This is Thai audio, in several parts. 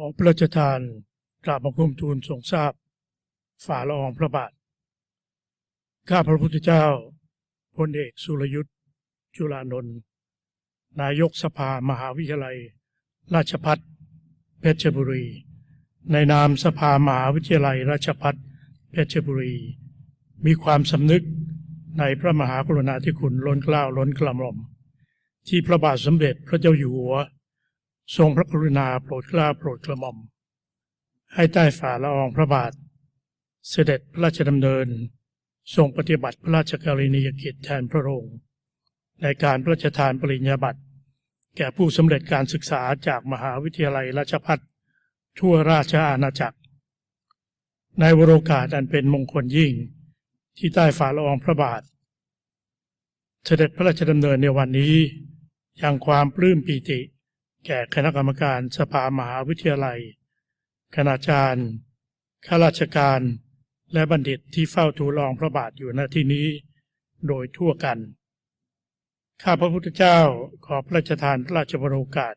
ขอพระราชทานกราบบังคมทูลทรงทราบ ฝ่าละอองพระบาท ข้าพระพุทธเจ้าพลเอกสุรยุทธ์จุลานนท์นายกสภามหาวิทยาลัย ราชพัฒเพชรบุรี ในนามสภามหาวิทยาลัย ราชพัฒเพชรบุรี มีความสำนึกในพระมหากรุณาธิคุณล้นเกล้าล้นกระหม่อม ที่พระบาทสมเด็จพระเจ้าอยู่หัว ทรงพระกรุณาโปรดเกล้าโปรดกระหม่อม ให้ใต้ฝ่าละอองพระบาท เสด็จพระราชดำเนิน ทรงปฏิบัติพระราชกรณียกิจแทนพระองค์ ในการพระราชทานปริญญาบัตรแก่ผู้สำเร็จการศึกษาจากมหาวิทยาลัยราชภัฏทั่วราชอาณาจักร ในวโรกาสอันเป็นมงคลยิ่งที่ใต้ฝ่าละอองพระบาท เสด็จพระราชดำเนินในวันนี้ยังความปลื้มปีติ แก่คณะกรรมการสภามหาวิทยาลัย คณาจารย์ ข้าราชการ และบัณฑิตที่เฝ้าทูลรองพระบาทอยู่ณที่นี้ โดยทั่วกัน ข้าพระพุทธเจ้าขอพระราชทานพระราชวโรกาส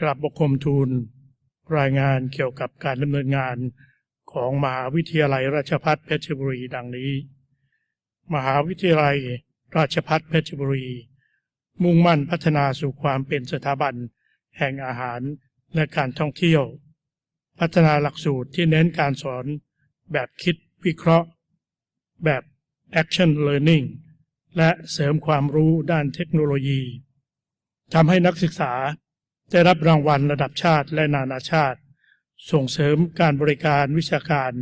กราบบังคมทูล รายงานเกี่ยวกับการดำเนินงานของมหาวิทยาลัยราชภัฏเพชรบุรีดังนี้ มหาวิทยาลัยราชภัฏเพชรบุรี มุ่งมั่นพัฒนาสู่ความเป็นสถาบัน แห่งอาหารและการท่องเที่ยว พัฒนาหลักสูตรที่เน้นการสอนแบบคิดวิเคราะห์ แบบ Action Learning และเสริมความรู้ด้านเทคโนโลยีทำให้นักศึกษาได้รับรางวัลระดับชาติและนานาชาติ ส่งเสริมการบริการวิชาการ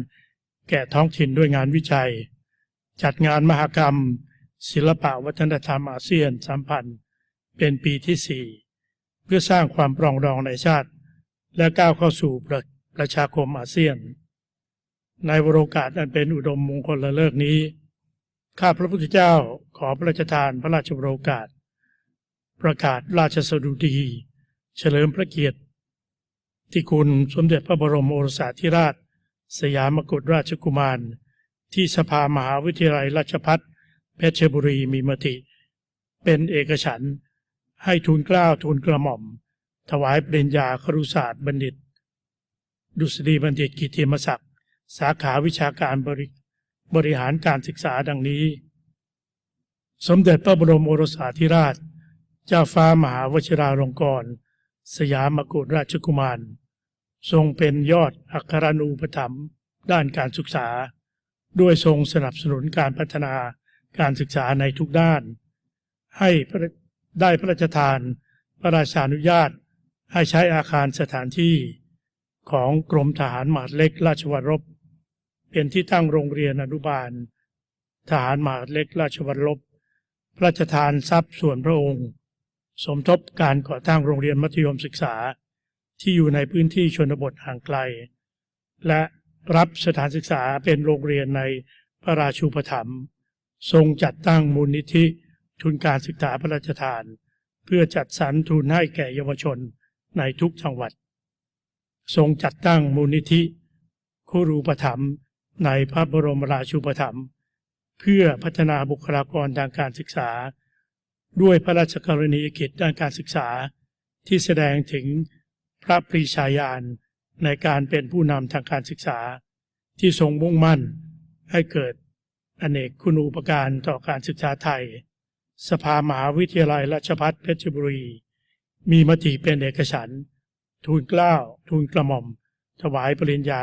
แก่ท้องถิ่นด้วยงานวิจัย จัดงานมหกรรม ศิลปะวัฒนธรรมอาเซียนสัมพันธ์ เป็นปีที่ 4 พื่อสร้างความปรองดองในชาติ และก้าวเข้าสู่ประประชาคมอาเซียน ในวโรกาสอันเป็นอุดมมงคลละเลิกนี้ ข้าพระพุทธเจ้าขอพระราชทานพระราชวโรกาส ประกาศราชสดุดี เฉลิมพระเกียรติ ที่คุณสมเด็จพระบรมโอรสาธิราช สยามกุฎราชกุมาร ที่สภามหาวิทยาลัยราชพัฒเพชรบุรีมีมติ เป็นเอกฉันท์ ให้ทูลกล้าทูลกระหม่อม ถวายปริญญาครุศาสตร์บัณฑิต ดุษฎีบัณฑิตกิติมศักดิ์สาขาวิชาการบริบริหารการศึกษาดังนี้ สมเด็จพระบรมโอรสาธิราช เจ้าฟ้ามหาวชิราลงกรณสยามกุฎราชกุมาร ทรงเป็นยอดอัครนูปถัมภ์ด้านการศึกษา ด้วยทรงสนับสนุนการพัฒนาการศึกษาในทุกด้าน ให้พระ ได้พระราชทาน พระราชานุญาต ให้ใช้อาคารสถานที่ของกรมทหารหมาดเล็กราชวรบ เป็นที่ตั้งโรงเรียนอนุบาล ทหารหมาดเล็กราชวรบ พระราชทานทรัพย์ส่วนพระองค์ สมทบการก่อตั้งโรงเรียนมัธยมศึกษาที่อยู่ในพื้นที่ชนบทห่างไกล และรับสถานศึกษาเป็นโรงเรียนในพระราชูปถัมภ์ทรงจัดตั้งมูลนิธิ ทุนการศึกษาพระราชทาน เพื่อจัดสรรทุนให้แก่เยาวชนในทุกจังหวัด ทรงจัดตั้งมูลนิธิครูปถัมภ์ในพระบรมราชูปถัมภ์เพื่อพัฒนาบุคลากรทางการศึกษา ด้วยพระราชกรณียกิจด้านการศึกษา ที่แสดงถึงพระปรีชาญาณในการเป็นผู้นำทางการศึกษา ที่ทรงมุ่งมั่นให้เกิดอเนกคุณูปการต่อการศึกษาไทย สภามหาวิทยาลัยราชภัฏเพชรบุรี มีมติเป็นเอกฉันทูลเกล้าทูลกระหม่อม ถวายปริญญา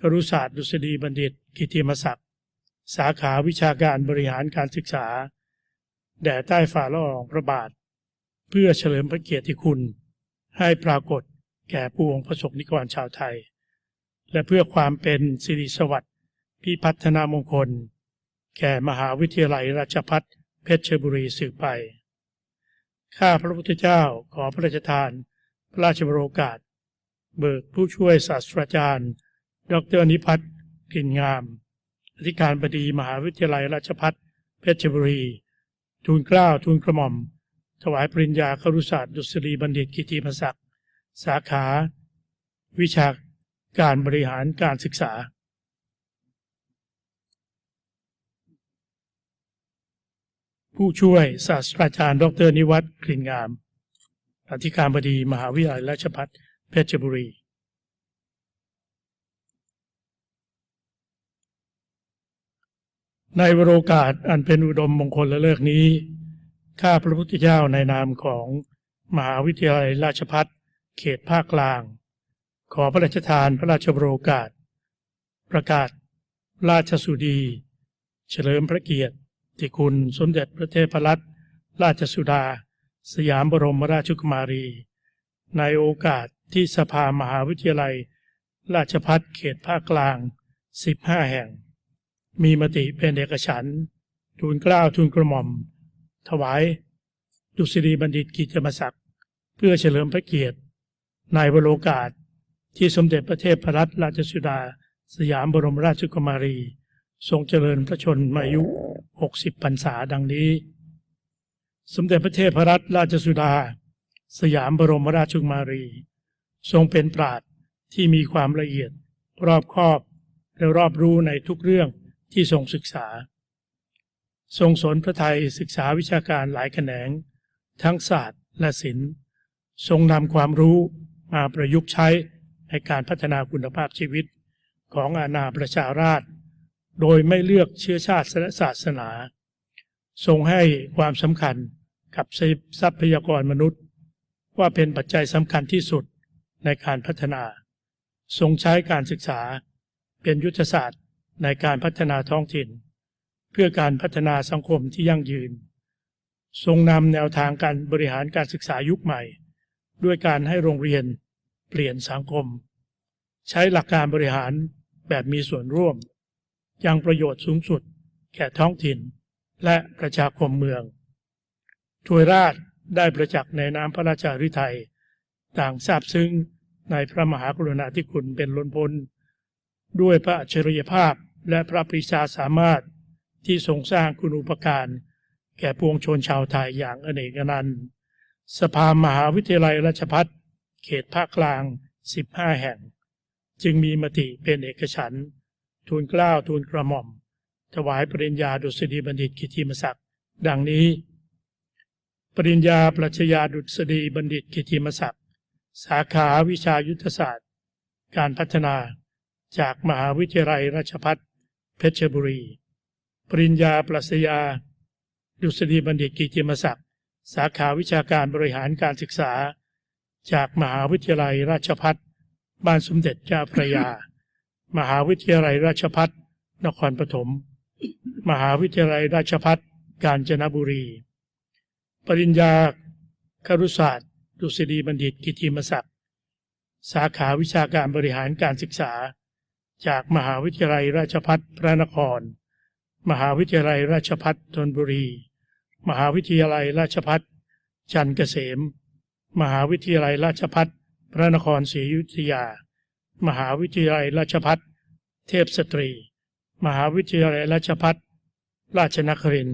ครุศาสตร์ดุษฎีบัณฑิต กิติมศักดิ์ สาขาวิชาการบริหารการศึกษา แด่ใต้ฝ่าละอองพระบาท เพื่อเฉลิมพระเกียรติคุณ ให้ปรากฏแก่ผู้องค์พระสงฆ์นิกรชาวไทย และเพื่อความเป็นสิริสวัสดิ์พิพัฒนามงคล แก่มหาวิทยาลัยราชภัฏ เพชรบุรีสืบไป ข้าพระพุทธเจ้าขอพระราชทาน พระราชบรโอกาส เบิกผู้ช่วยศาสตราจารย์ ดรนิพัฒน์กินงาม อธิการบดีมหาวิทยาลัยราชภัฏเพชรบุรี ทูลเกล้าทูลกระหม่อม ถวายปริญญาครุศาสตร์ดุษฎีบัณฑิตกิติมศักดิ์สาขา วิชาการบริหารการศึกษา ผู้ช่วยศาสตราจารย์ ดร นิวัฒน์กลิ่นงาม อธิการบดีมหาวิทยาลัยราชภัฏเพชรบุรี ในวโรกาสอันเป็นอุดมมงคลและเลิกนี้ ข้าพระพุทธเจ้าในนามของมหาวิทยาลัยราชพัฒเขตภาคกลาง ขอพระราชทานพระราชวโรกาส ประกาศราชสุดี เฉลิมพระเกียรติ ที่คุณสมเด็จพระเทพรัตนราชสุดา สยามบรมราชกุมารี ในโอกาสที่สภามหาวิทยาลัย ราชพัฒเขตภาคกลาง 15 แห่ง มีมติเป็นเอกฉันท์ทูลเกล้าทูลกระหม่อม ถวาย ดุษฎีบัณฑิตกิจมศักดิ์ เพื่อเฉลิมพระเกียรติ ในวโรกาสที่สมเด็จพระเทพรัตนราชสุดา สยามบรมราชกุมารี ทรงเจริญพระชนมายุ 60พรรษาดังนี้ สมเด็จพระเทพรัตนราชสุดา สยามบรมราชกุมารี ทรงเป็นปราชญ์ที่มีความละเอียด รอบคอบ และรอบรู้ในทุกเรื่องที่ทรงศึกษา ทรงสนพระไทยศึกษาวิชาการหลายแขนง ทั้งศาสตร์และศิลป์ ทรงนำความรู้มาประยุกต์ใช้ในการพัฒนาคุณภาพชีวิตของอาณาประชาราษฎร โดยไม่เลือกเชื้อชาติและศาสนา ทรงให้ความสำคัญกับทรัพยากรมนุษย์ ว่าเป็นปัจจัยสำคัญที่สุดในการพัฒนา ทรงใช้การศึกษาเป็นยุทธศาสตร์ในการพัฒนาท้องถิ่น เพื่อการพัฒนาสังคมที่ยั่งยืน ทรงนำแนวทางการบริหารการศึกษายุคใหม่ ด้วยการให้โรงเรียนเปลี่ยนสังคม ใช้หลักการบริหารแบบมีส่วนร่วม ยังประโยชน์สูงสุด แก่ท้องถิ่น และประชาคมเมืองทวยราชได้ประจักษ์ในน้ำพระราชาฤทัยต่างทราบซึ้งในพระมหากรุณาธิคุณเป็นล้นพ้นด้วยพระอัจฉริยภาพและพระปรีชาสามารถที่ทรงสร้างคุณูปการแก่ปวงชนชาวไทยอย่างอเนกนันต์สภามหาวิทยาลัยราชพัฒเขตภาคกลาง 15 แห่ง จึงมีมติเป็นเอกฉันท์ ทูลเกล้าทูลกระหม่อม ถวายปริญญาดุษฎีบัณฑิตกิติมศักดิ์ดังนี้ ปริญญาปรัชญาดุษฎีบัณฑิตกิติมศักดิ์สาขาวิชายุทธศาสตร์ การพัฒนาจากมหาวิทยาลัยราชพัฒเพชรบุรี ปริญญาปรัชญาดุษฎีบัณฑิตกิติมศักดิ์สาขาวิชาการบริหารการศึกษา จากมหาวิทยาลัยราชพัฒบ้านสมเด็จเจ้าพระยา มหาวิทยาลัยราชพัฒนครปฐม มหาวิทยาลัยราชพัฒกาญจนบุรี ปริญญาครุศาสตร์ ดุษฎีบัณฑิตกิติมศักดิ์ สาขาวิชาการบริหารการศึกษา จากมหาวิทยาลัยราชพัฒพระนคร มหาวิทยาลัยราชพัฒธนบุรี มหาวิทยาลัยราชพัฒจันเกษม มหาวิทยาลัยราชพัฒพระนครศรีอยุธยา มหาวิทยาลัยราชพัฒเทพสตรี มหาวิทยาลัยราชพัฒราชนคริน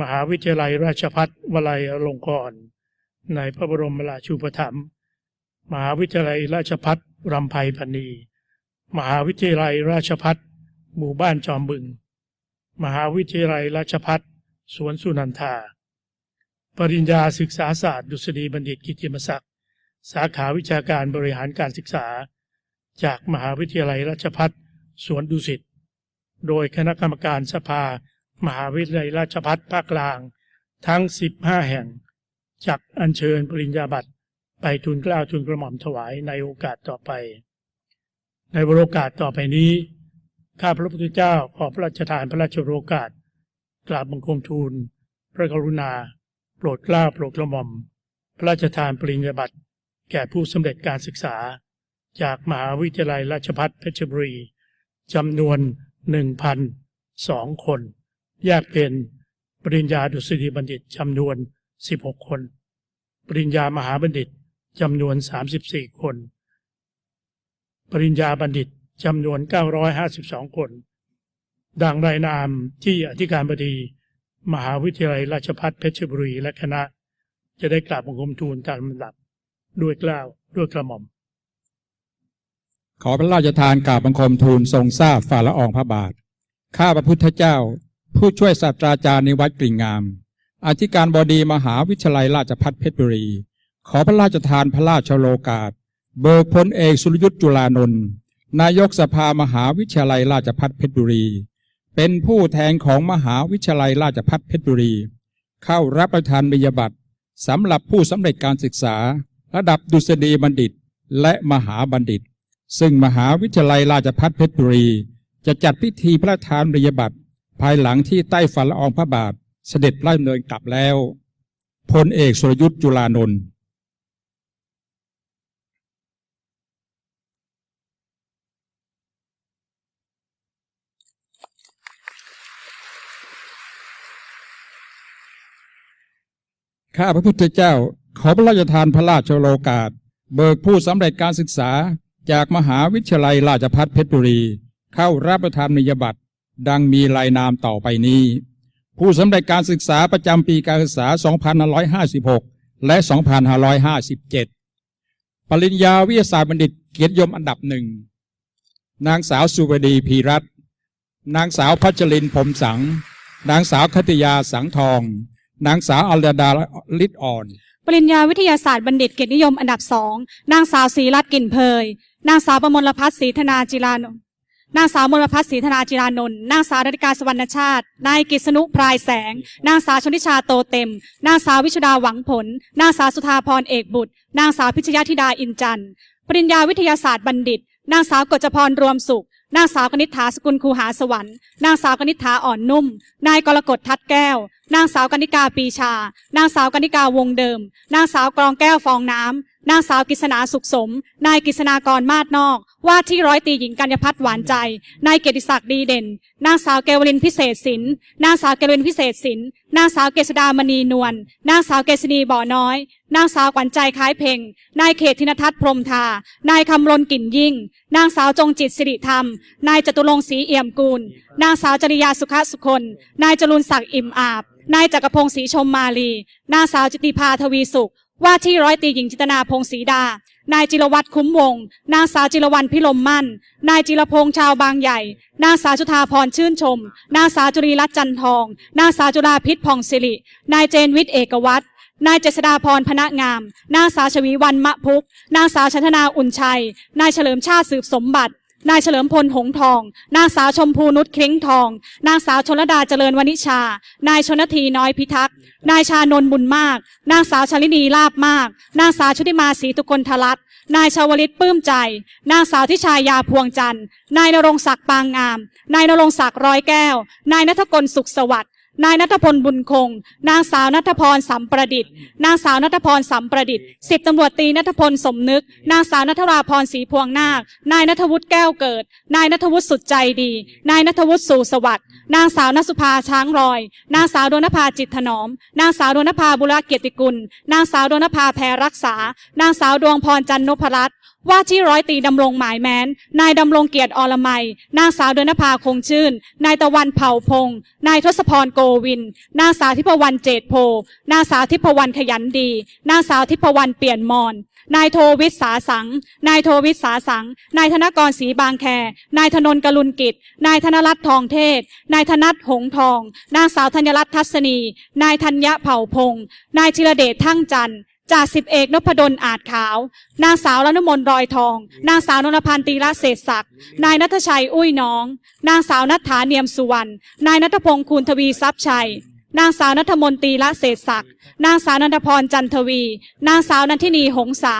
มหาวิทยาลัยราชพัฒวลัยอลงกรณ์ในพระบรมราชูปถัมภ์มหาวิทยาลัยราชพัฒรำไพพรรณีมหาวิทยาลัยราชพัฒหมู่บ้านจอมบึง มหาวิทยาลัยราชพัฒสวนสุนันทา ปริญญาศึกษาศาสตร์ดุษฎีบัณฑิตกิติมศักดิ์ สาขาวิชาการบริหารการศึกษา จากมหาวิทยาลัยราชพัฒสวนดุสิต โดยคณะกรรมการสภา มหาวิทยาลัยราชพัฒภาคกลาง ทั้ง 15 แห่ง จักอัญเชิญปริญญาบัตรไปทูลกล้าวทูลกระหม่อมถวายในโอกาสต่อไป ในวโรกาสต่อไปนี้ ข้าพระพุทธเจ้าขอพระราชทานพระราชโอกาส กราบบังคมทูล พระกรุณา โปรดกล้าโปรดกระหม่อม พระราชทานปริญญาบัตรแก่ผู้สำเร็จการศึกษา จากมหาวิทยาลัยราชภัฏเพชรบุรีจำนวน 1,002 คน แยกเป็นปริญญาดุษฎีบัณฑิตจำนวน 16 คน ปริญญามหาบัณฑิตจำนวน 34 คน ปริญญาบัณฑิตจำนวน 952 คน ดังรายนามที่อธิการบดี มหาวิทยาลัยราชภัฏเพชรบุรีและคณะ จะได้กราบบังคมทูลตามลำดับด้วยกล้าวด้วยกระหม่อม ขอพระราชทานกราบบังคมทูลทรงทราบฝ่าละอองพระบาท ข้าพระพุทธเจ้า ผู้ช่วยศาสตราจารย์ในวัดกลิ่งงาม อธิการบดีมหาวิทยาลัยราชภัฏเพชรบุรี ขอพระราชทานพระราชโลกาส เบิกพลเอกสุรยุทธ์จุลานนท์นายกสภามหาวิทยาลัยราชภัฏเพชรบุรี เป็นผู้แทนของมหาวิทยาลัยราชภัฏเพชรบุรี เข้ารับประทานนิยบัตรสำหรับผู้สำเร็จการศึกษา ระดับดุษฎีบัณฑิตและมหาบัณฑิต ซึ่งมหาวิทยาลัยราชภัฏเพชรบุรี จะจัดพิธีพระราชทานนิยบัตรภายหลังที่ใต้ฝ่าละอองพระบาท เสด็จพระดำเนินกลับแล้วพลเอกสุรยุทธ์จุลานนท์ข้าพระพุทธเจ้าขอพระราชทานพระราชโลกาส เบิกผู้สำเร็จการศึกษา จากมหาวิทยาลัยราชภัฏเพชรบุรี เข้ารับประทานนิยบัตรดังมีรายนามต่อไปนี้ ผู้สำเร็จการศึกษาประจำปีการศึกษา 2556 และ 2557 ปริญญาวิทยาศาสตร์บัณฑิตเกียรติยมอันดับหนึ่ง นางสาวสุวดีพีรัตน์นางสาวพัชรินทร์ผมสัง นางสาวคติยาสังทอง นางสาวอรดาลิศอ่อน ปริญญาวิทยาศาสตร์บัณฑิตเกียรตินิยมอันดับสองนางสาวศรีรัตน์กลิ่นเพยนางสาวประมลพัฒน์ศรีธนาจิรานนท์นางสาวมลพัฒน์ศรีธนาจิรานนท์นางสาวรัติกาสวรรณชาติ นายกฤษณุพรายแสง นางสาวชนทิชาโตเต็ม นางสาววิชุดาหวังผล นางสาวสุธาพรเอกบุตร นางสาวพิชยธิดาอินจันทร์ปริญญาวิทยาศาสตร์บัณฑิต นางสาวกฤษพรรวมสุข นางสาวกนิษฐาสกุลคูหาสวรรค์ นางสาวกนิษฐาอ่อนนุ่ม นายกรกฎทัดแก้ว นางสาวกนิกาปีชา นางสาวกนิกาวงเดิม นางสาวกรองแก้วฟองน้ำ นางสาวกฤษณาสุขสม นายกฤษณากรมาดนอก ว่าที่ร้อยตีหญิงกัญญพัฒน์หวานใจ นายเกียรติศักดิ์ดีเด่น นางสาวเกวลินพิเศษศิลป์นางสาวเกวลินพิเศษศิลป์นางสาวเกษดามณีนวล นางสาวเกษณีบ่อน้อย นางสาวขวัญใจคล้ายเพ่ง นายเขตธินทัศน์พรมทา นายคำรณกลิ่นยิ่ง นางสาวจงจิตสิริธรรม นายจตุรงศรีเอี่ยมกูล นางสาวจริยาสุขสุคน นายจรุนศักดิ์อิ่มอาบ นายจักรพงศ์ศรีชมมาลี นางสาวจิติภาทวีสุข ว่าที่ร้อยตีหญิงจิตนาพงศรีดา นายจิรวัตรคุ้มวง นางสาวจิรวรรณพิลมมั่น นายจิรพงษ์ชาวบางใหญ่ นางสาวจุธาพรชื่นชม นางสาวจุรีรัตน์จันทอง นางสาวจุฬาพิษผ่องสิริ นายเจนวิทย์เอกวัตรนายเจษดาพรพนะงาม นางสาวชวีวันมะพุก นางสาวชันธนาอุ่นชัย นายเฉลิมชาติสืบสมบัติ นายเฉลิมพลหงทอง นางสาวชมพูนุชเคล้งทอง นางสาวชนลดาเจริญวณิชา นายชนทีน้อยพิทักษ์ นายชานนบุญมาก นางสาวชลินีลาบมาก นางสาวชุติมาศรีตุกลทลัตนายชาวลิตปื้มใจ นางสาวทิชายาพวงจันทร์ นายนรงศักดิ์ปางงาม นายนรงศักดิ์ร้อยแก้ว นายนัทกลสุขสวัสดิ์ นายนัทพลบุญคง นางสาวนัทพรสัมประดิษฐ์ นางสาวนัทพรสัมประดิษฐ์สิบตำรวจตีนัทพลสมนึก นางสาวนัทราพรศรีพวงนาค นายนัทวุฒิแก้วเกิด นายนัทวุฒิสุดใจดี นายนัทวุฒิสู่สวัสดิ์ นางสาวนสุภาช้างรอย นางสาวดวงนภาจิตถนอม นางสาวดวงนภาบุรเกียรติกุล นางสาวดวงนภาแพรรักษา นางสาวดวงพรจันนพรัตน์ว่าที่ร้อยตีดำรงหมายแม้น นายดำรงเกียรติอรมัย นางสาวเดนภาคงชื่น นายตะวันเผ่าพงษ์นายทศพรโกวิน นางสาวทิพวรรณเจตโพ นางสาวทิพวรรณขยันดี นางสาวทิพวรรณเปลี่ยนมอน นายโทวิทสาสัง นายโทวิทสาสัง นายธนกรศรีบางแค นายธนนกรุณกิจ นายธนรัตน์ทองเทศ นายธนัทหงส์ทอง นางสาวธัญรัตน์ทัศนี นายธัญญะเผ่าพงษ์นายจิรเดชทั้งจันทร์ จ่าสิบเอกนพดลอาจขาว นางสาวละนมนรอยทอง นางสาวนนพันธ์ตีละเศษศักดิ์ นายนัทชัยอุ้ยน้อง นางสาวนัทธาเนียมสุวรรณ นายนัทพงศ์คูณทวีทรัพย์ชัย นางสาวนัทมนตรีละเศษศักดิ์ นางสาวนันทพรจันทวี นางสาวนันทินีหงษา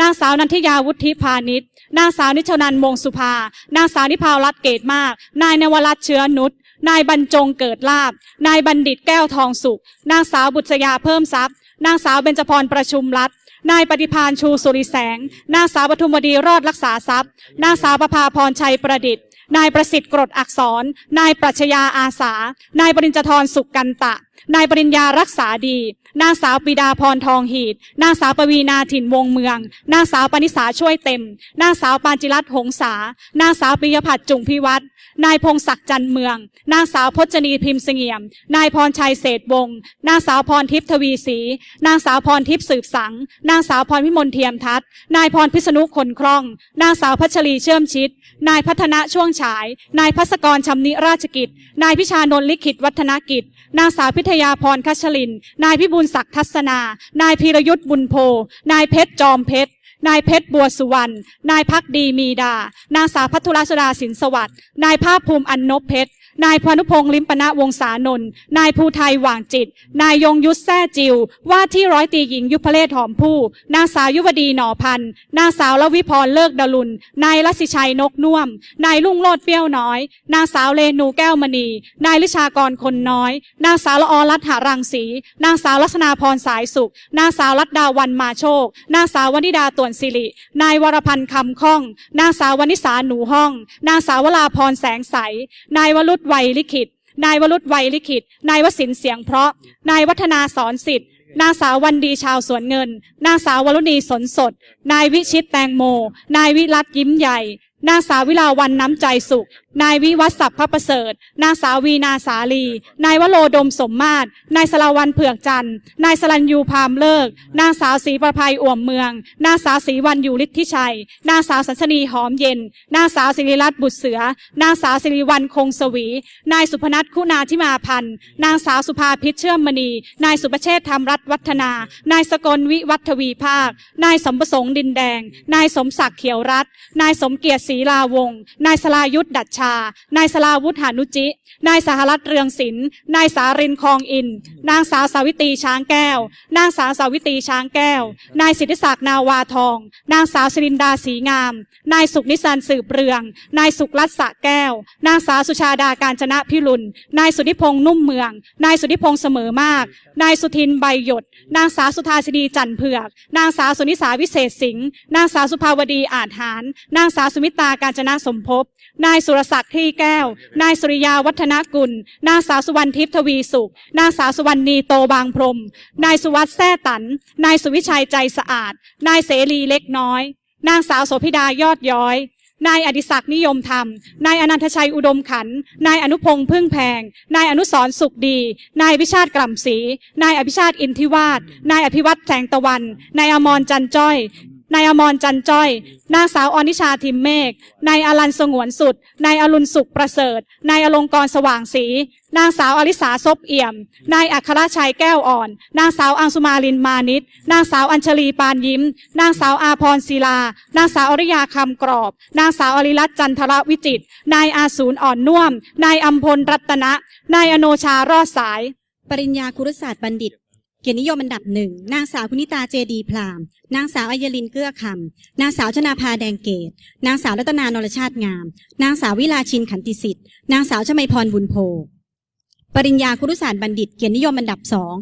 นางสาวนันทิยาวุฒิพาณิชนางสาวนิชนันมงสุภา นางสาวนิพาวรัตเกตมาก นายนวรัตเชื้อนุชนายบรรจงเกิดลาบ นายบัณฑิตแก้วทองสุข นางสาวบุษยาเพิ่มทรัพย์ นางสาวเบญจพรประชุมรัฐนายปฏิพานชูสุริแสง นางสาวปทุมวดีรอดรักษาทรัพย์ นางสาวประภาพรชัยประดิษฐ์ นายประสิทธิ์กรดอักษร นายปรัชญาอาสา นายปริญจทรสุกกันตะ นายปริญญารักษาดี นางสาวปิดาพรทองหีดนางสาวปวีนาถิ่นวงเมือง นางสาวปณิสาช่วยเต็ม นางสาวปานจิรัตหงษานางสาวปิยพัฒน์จุงพิวัตรนายพงศักดิ์จันเมือง นางสาวพจนีพิมพ์เสงี่ยม นายพรชัยเศษวงศ์นางสาวพรทิพย์ทวีศรี นางสาวพรทิพย์สืบสัง นางสาวพรพิมลเทียมทัศนายพรพิษณุคนคล่อง นางสาวพัชรีเชื่อมชิด นายพัฒนะช่วงฉาย นายพัสกรชำนิราชกิจ นายพิชานนท์ลิขิตวัฒนกิจ นางสาวพิทยาพรคัชลิน นายพิบูลศักดิ์ทัศนา นายพีรยุทธ์บุญโพ นายเพชรจอมเพชร นายเพชรบัวสุวรรณ นายพักดีมีดา นางสาวพัทุรสุดาสินสวัสดิ์ นายภาคภูมิอันนบเพชร นายพานุพงษ์ลิมปณะวงศานนท์ นายภูไทยหว่างจิต นายยงยุทธแซ่จิว ว่าที่ร้อยตีหญิงยุพเลศหอมผู้ นางสาวยุวดีหน่อพันธ์ นางสาวละวิพรเลิกดลุน นายรัศชัยนกน่วม นายลุ่งโลดเปี้ยวน้อย นางสาวเรนูแก้วมณี นายลิชากรคนน้อย นางสาวละอรัตหารังสี นางสาวลัษณาพรสายสุข นางสาวรัตดาวันมาโชค นางสาววนิดาต่วนสิริ นายวรพันธ์คำข้อง นางสาววนิสาหนูห้อง นางสาวลาพรแสงใส นายวรุษไวยลิขิต นายวรุษไวยลิขิต นายวสินเสียงเพราะ นายวัฒนาสอนสิทธิ์นางสาววันดีชาวสวนเงิน นางสาววรุณีสนสด นายวิชิตแตงโม นายวิรัตยิ้มใหญ่ นางสาววิลาวันน้ำใจสุข นายวิวัฒศักดิ์พระประเสริฐ นางสาววีนาสาลี นายวโรดมสมมาตร นายสลาวันเผือกจันทร์ นายสลันยูพามเลิก นางสาวศรีประภัยอ่วมเมือง นางสาวศรีวันอยู่ฤทธิชัย นางสาวสัญชนีหอมเย็น นางสาวศิริรัตน์บุตรเสือ นางสาวสิริวัลคงสวี นายสุพนัทคุณาธิมาพันธ์ นางสาวสุภาพิชเชื่อมมณี นายสุประเชษฐธรรมรัตน์วัฒนา นายสกลวิวัฒวีภาค นายสมประสงค์ดินแดง นายสมศักดิ์เขียวรัตน์นายสมเกียรติศรีลาวง นายสลายุทธดัชา นายสลาวุฒิหานุจิ นายสหรัฐเรืองศิลป์นายสารินคองอิน นางสาวสาวิตรีช้างแก้ว นางสาวสาวิตรีช้างแก้ว นายสิทธิศักดิ์นาวาทอง นางสาวสิรินดาสีงาม นายสุขนิสันต์สืบเรือง นายสุขรัตน์สระแก้ว นางสาวสุชาดาการจนะพิรุณ นายสุทธิพงษ์นุ่มเมือง นายสุทธิพงษ์เสมอมาก นายสุทินใบหยด นางสาวสุธาสิดีจันทร์เผือก นางสาวสุนิสาวิเศษสิงห์ นางสาวสุภาวดีอาจหาร นางสาวสุมิตาการจนะสมภพ นายสุรศักดิ์คลี่แก้ว นายสุริยาวัฒนกุล นางสาวสุวรรณทิพย์ทวีสุข นางสาวสุวรรณีโตบางพรม นายสุวัสด์แซ่ตัน นายสุวิชัยใจสะอาด นายเสรีเล็กน้อย นางสาวโสภิดายอดย้อย นายอดิศักดิ์นิยมธรรม นายอนันทชัยอุดมขัน นายอนุพงษ์พึ่งแพง นายอนุสรสุขดี นายวิชาติกล่ำศรี นายอภิชาติอินทิวาสนายอภิวัตแสงตะวัน นายอมรจันจ้อย นายอมรจันจ้อย นางสาวอนิชาทิมเมฆ นายอลันสงวนสุด นายอรุณสุขประเสริฐ นายอลงกรณ์สว่างศรี นางสาวอลิสาซบเอี่ยม นายอัครชัยแก้วอ่อน นางสาวอังสุมาลินมานิดนางสาวอัญชลีปานยิ้ม นางสาวอาพรศิลา นางสาวอริยาคำกรอบ นางสาวอริรัตจันทรวิจิต นายอาสูรอ่อนน่วมนายอัมพลรัตนะ นายอโนชารอดสาย ปริญญาคุรศาสตร์บัณฑิต เกียรตินิยมอันดับหนึ่งนางสาวคุณิตาเจดีพรามนางสาวอัยลินเกื้อคำนางสาวชนาภาแดงเกต นางสาวรัตนานรชาติงาม นางสาววิลาชินขันติสิทธิ์นางสาวชมัยพรบุญโพปริญญาคุรุศาสตร์บัณฑิตเกียรตินิยมอันดับสอง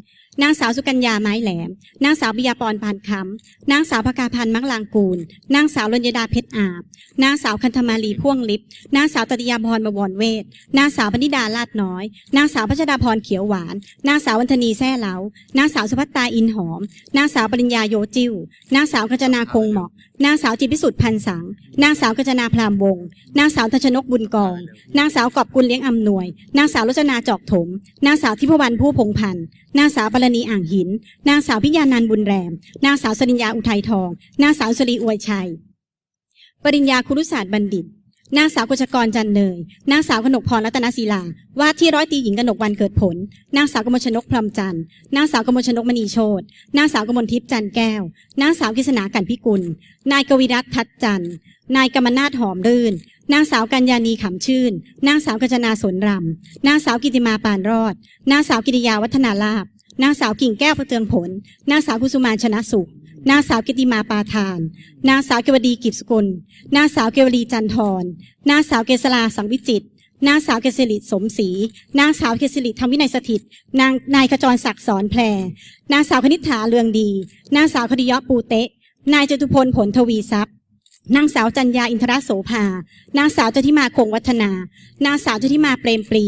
นางสาวสุกัญญาไม้แหลม นางสาวปิยาปรพานคำนางสาวพกาพันธ์มังลางกูล นางสาวรญยดาเพชรอาบ นางสาวคันธมาลีพ่วงลิปนางสาวตติยาพรบวรเวท นางสาวพนิดาลาดน้อย นางสาวพัชดาพรเขียวหวาน นางสาววันธนีแซ่เหลา นางสาวสุภัตตาอินหอม นางสาวปริญญาโยจิว นางสาวกัจนาคงเหมาะนางสาวจิตพิสุทธิ์พันสัง นางสาวกัจนาพรามวงศ์นางสาวทัชนกบุญกอง นางสาวกอบกุลเลี้ยงอำนวย นางสาวรจนาจอกถม นางสาวทิพวรรณผู้พงพันธ์นางสาวปรณีอ่างหิน นางสาวพิญญานันบุญแรม นางสาวสริญญาอุทัยทอง นางสาวสรีอวยชัย ปริญญาคุรุศาสตร์บัณฑิต นางสาวกฤษกรจันเนย นางสาวกนกพรรัตนศิลา ว่าที่ร้อยตีหญิงกนกวันเกิดผล นางสาวกมลชนกพรหมจันทร์นางสาวกมลชนกมณีโชตนางสาวกมลทิพย์จันแก้ว นางสาวกฤษณากันพิกุล นายกวิรัตน์ทัดจันทร์นายกมนาถหอมรื่น นางสาวกัญญานีขำชื่น นางสาวกัญจนาสนรำ นางสาวกิติมาปานรอด นางสาวกิติยาวัฒนาลาบ นางสาวกิ่งแก้วประเตืองผล นางสาวกุสุมานชนะสุข นางสาวกิติมาปาทาน นางสาวเกวดีกิจสกุล นางสาวเกวลีจันทร นางสาวเกษราสังวิจิตรนางสาวเกษริสมศรี นางสาวเกษริธรรมวินัยสถิต นางนายขจรศักดิ์สอนแพร นางสาวคณิษฐาเรืองดี นางสาวคดิยะปูเตะ นายจตุพลผลทวีทรัพย์ นางสาวจัญญาอินทรโสภา นางสาวจธิมาคงวัฒนา นางสาวจธิมาเปรมปรี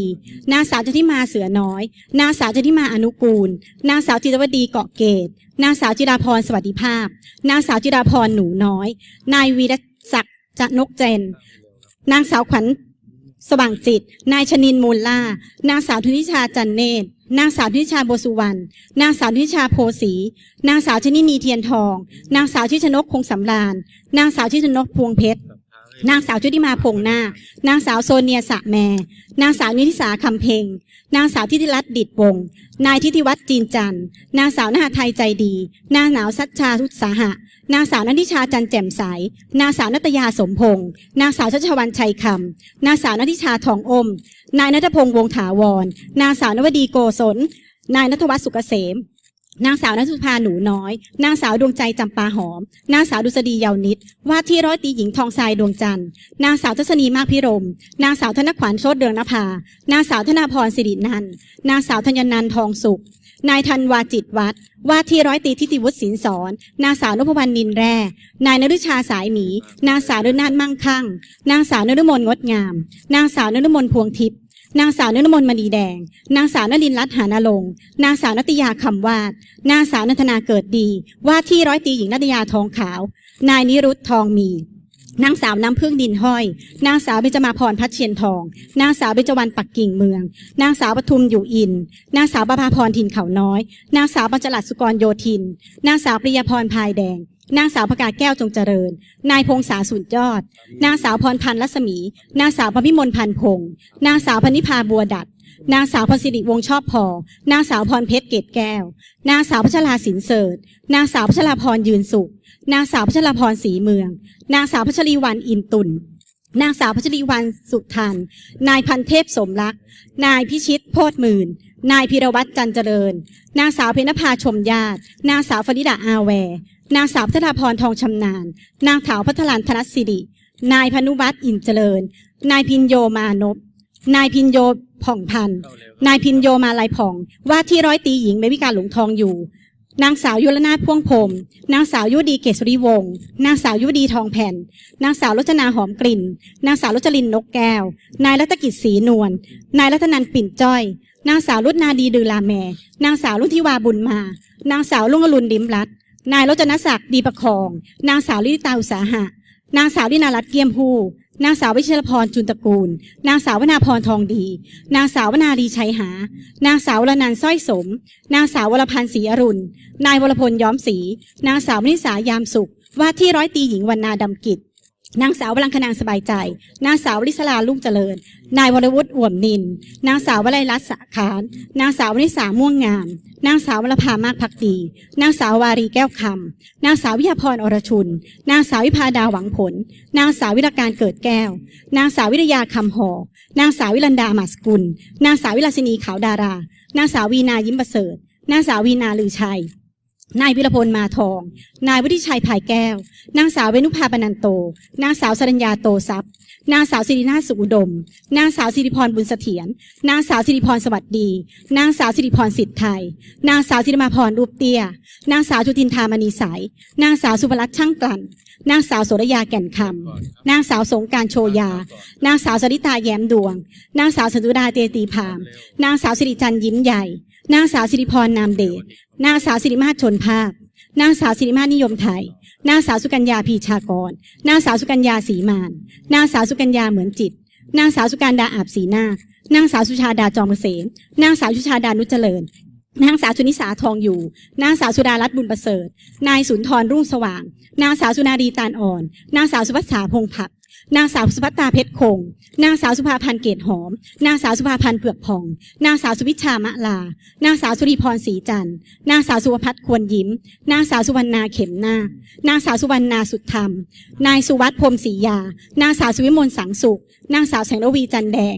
นางสาวจธิมาเสือน้อย นางสาวจธิมาอนุกูล นางสาวจิรวดีเกาะเกต นางสาวจิราพรสวัสดิภาพ นางสาวจิราพรหนูน้อย นายวีรศักดิ์จนกเจน นางสาวขวัญ สว่างจิต นายชนินมูลล่า นางสาวธนิชาจันเนตร นางสาวธนิชาโบสุวรรณ นางสาวธนิชาโพสี นางสาวชนินีเทียนทอง นางสาวชิชนกคงสำราญ นางสาวชิชนกพวงเพชร นางสาวชุติมาพงนาคนางสาวโซเนียสะแม นางสาวนิธิสาคำเพงนางสาวทิติรัตน์ดิดวงศ์นายทิติวัฒน์จีนจันทร์นางสาวนาไทยใจดี นางหนาวสัชชาทุตสาหะ นางสาวนันทิชาจันแจ่มใส นางสาวนัตยาสมพงศ์นางสาวชัชวันชัยคำนางสาวนันทิชาทองอม นายนัทพงษ์วงถาวร นางสาวนวดีโกศล นายนัทวัฒน์สุกเกษม นางสาวนัทุภาหนูน้อย นางสาวดวงใจจำปาหอม นางสาวดุษฎีเยาวนิดว่าที่ร้อยตีหญิงทองทรายดวงจันทร์ นางสาวทัศนีมากพิรม นางสาวธนขวัญโชตเดืองนภา นางสาวธนาพรสิรินัน นางสาวธัญนันทองสุข นายธันวาจิตวัฒน์ว่าที่ร้อยตีทิติวุฒิสินสอนนางสาวนพวรรณนินแร่ นายนฤชาสายหมี นางสาวฤนาถมั่งคั่ง นางสาวนฤมลงดงาม นางสาวนฤมลพวงทิพย์ นางสาวนนมนมณีแดง นางสาวนลินรัตน์หานาลง นางสาวนตยาคำวาด นางสาวนันทนาเกิดดี ว่าที่ร้อยตีหญิงนัตยาทองขาว นายนิรุตทองมี นางสาวน้ำพึ่งดินห้อย นางสาวเบญจมาพรพัชเชียนทอง นางสาวเบญจวรรณปักกิ่งเมือง นางสาวปทุมอยู่อิน นางสาวประภาพรถิ่นเขาน้อย นางสาวปัญจลัดสุกรโยธิน นางสาวปริยพรพายแดง นางสาวประกาศแก้วจงเจริญ นายพงษาสุนยอด นางสาวพรพันธ์รัศมี นางสาวพระพิมลพันธ์พงศ์นางสาวพนิพาบัวดัด นางสาวพสิริวงชอบพอ นางสาวพรเพชรเกตแก้ว นางสาวพัชราสินเสิร์ตนางสาวพัชราพรยืนสุข นางสาวพัชราพรศรีเมือง นางสาวพัชรีวันอินตุนนางสาวพัชรีวันสุทัน นายพันเทพสมรัก นายพิชิตโพธหมื่น นายพิรวัตรจันเจริญ นางสาวเพญนภาชมญาติ นางสาวฟนิดาอาแวร์นางสาวพัทราพรทองชำนาญ นางถาวพัทลันธนสิริ นายพนุวัฒน์อินเจริญ นายพินโยมานพ นายพินโย ผ่องพันธ์นายพินโยมาลายผ่อง ว่าที่ร้อยตีหญิงเมวิการหลงทองอยู่ นางสาวยุรนาถพ่วงพรมนางสาวยุดีเกษรีวงศ์นางสาวยุดีทองแผ่น นางสาวรจนาหอมกลิ่น นางสาวรจรินนกแก้ว นายรัตกิจศรีนวลนายรัตนันปิ่นจ้อย นางสาวรุดนาดีดือลาแมนางสาวรุ่นทิวาบุญมา นางสาวลุงอรุณดิมรัตนายรจนศักดิ์ดีประคอง นางสาวลิตาอุสาหะ นางสาวลินารัตน์เกียมภู นางสาววิเชลพรจุนตระกูล นางสาววนาพรทองดี นางสาววนาดีชัยหา นางสาววรนันท์สร้อยสม นางสาววรพันธ์ศรีอรุณ นายวรพลย้อมศรี นางสาววนิสายามสุข ว่าที่ร้อยตีหญิงวรรณาดำกิจ นางสาววลังคนางสบายใจ นางสาววลิศลาลุ่งเจริญ นายวรวุฒิอ่วมนิน นางสาววลัยรัตน์สะขาน นางสาววนิสาม่วงงาม นางสาววรภามากพักดี นางสาววารีแก้วคำ นางสาววิยาพรอรชุน นางสาววิพาดาหวังผล นางสาววิรการเกิดแก้ว นางสาววิรยาคำหอ นางสาววิลันดาหมาสกุล นางสาววิลาสินีขาวดารา นางสาววีนายิ้มประเสริฐ นางสาววีนาลือชัย นายวิรพลมาทอง นายวุฒิชัยภายแก้ว นางสาวเวนุภาปนันโต นางสาวสรัญญาโตทรัพย์ นางสาวสิรินาสุอุดม นางสาวสิริพรบุญเสถียร นางสาวสิริพรสวัสดี นางสาวสิริพรสิทธิ์ไทย นางสาวสิริมาพรรูปเตี้ย นางสาวจุตินทามณีสาย นางสาวสุภลักษณ์ช่างกลั่น นางสาวโสรยาแก่นคำ นางสาวสงการโชยา นางสาวสริตาแย้มดวง นางสาวสันตุดาเตตีพาม นางสาวสิริจันยิ้มใหญ่ นางสาวสิริพรนามเดช นางสาวสิริมาชนภาพ นางสาวสิริมานิยมไทย นางสาวสุกัญญาพีชากร นางสาวสุกัญญาสีมาน นางสาวสุกัญญาเหมือนจิต นางสาวสุการดาอาบสีนาคนางสาวสุชาดาจอมเกษม นางสาวชุชาดานุจเจริญ นางสาวชุนิสาทองอยู่ นางสาวสุดารัตน์บุญประเสริฐ นายสุนทรรุ่งสว่าง นางสาวสุนารีตานอ่อน นางสาวสุวัสสาพงผัก นางสาวสุภัตตาเพชรคง นางสาวสุภาพันธ์เกตหอม นางสาวสุภาพันธ์เปือกพอง นางสาวสุวิชามะลา นางสาวสุริพรศรีจันทร์นางสาวสุวพัฒน์ควรยิ้ม นางสาวสุวรรณาเข็มนา นางสาวสุวรรณาสุดธรรม นายสุวัฒน์พรมศรียา นางสาวสุวิมลสังสุข นางสาวแสงระวีจันแดง